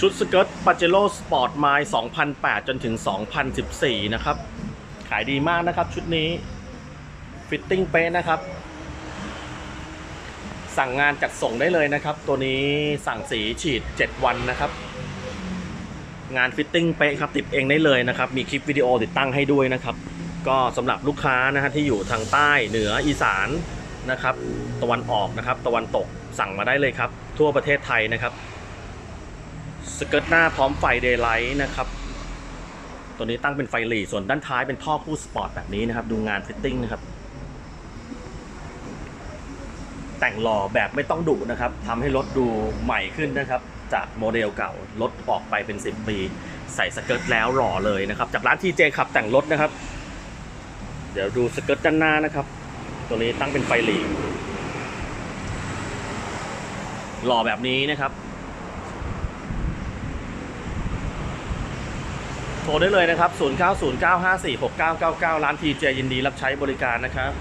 ชุดสเกิร์ตปาเจโร่สปอร์ตไมล์2008 จนถึง 2014 นะครับ ขายดีมากนะครับชุดนี้ ฟิตติ้งเป๊ะนะครับ สั่งงานจัดส่งได้เลยนะครับ ตัวนี้สั่งสีฉีด 7 วันนะครับ งานฟิตติ้งเป๊ะครับ ติดเองได้เลยนะครับ มีคลิปวิดีโอติดตั้งให้ด้วยนะครับ ก็สำหรับลูกค้านะฮะที่อยู่ทางใต้เหนืออีสานนะครับ ตะวันออกนะครับ ตะวันตกสั่งมาได้เลยครับ ทั่วประเทศไทยนะครับ สเกิร์ตหน้าพร้อมไฟเดย์ไลท์นะครับ ตัวนี้ตั้งเป็นไฟหลีส่วนด้านท้ายเป็นท่อคู่สปอร์ตแบบนี้นะครับ ดูงานฟิตติ้งนะครับ แต่งหล่อแบบไม่ต้องดุนะครับทำให้รถดูใหม่ขึ้นนะครับ จากโมเดลเก่ารถออกไปเป็น 10 ปี ใส่สเกิร์ตแล้วหล่อเลยนะครับ จากร้านทีเจขับแต่งรถนะครับ เดี๋ยวดูสเกิร์ตด้านหน้านะครับ ตัวนี้ตั้งเป็นไฟหลีหล่อแบบนี้นะครับ โทรได้เลยนะครับ 0909546999 ร้านทีเจยินดีรับใช้บริการนะครับ